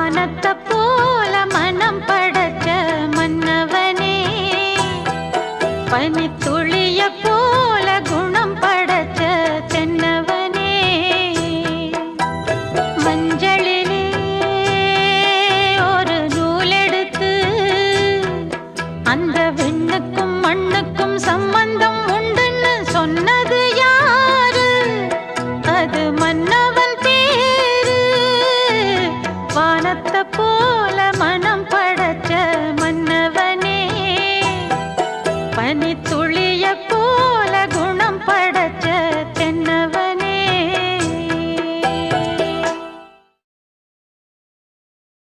வானத்தை போல மனம் படைச்ச மன்னவனே. பனித்துளிய போல குணம் படைச்ச தென்னவனே. மஞ்சளிலே ஒரு நூலெடுத்து அந்த விண்ணுக்கும் மண்ணுக்கும் சம்பந்தம் உண்டுன்னு சொன்னது யாரு? அது மன்னவன் முத்த போல மனம் படைச்ச மன்னவனே பனித்துள்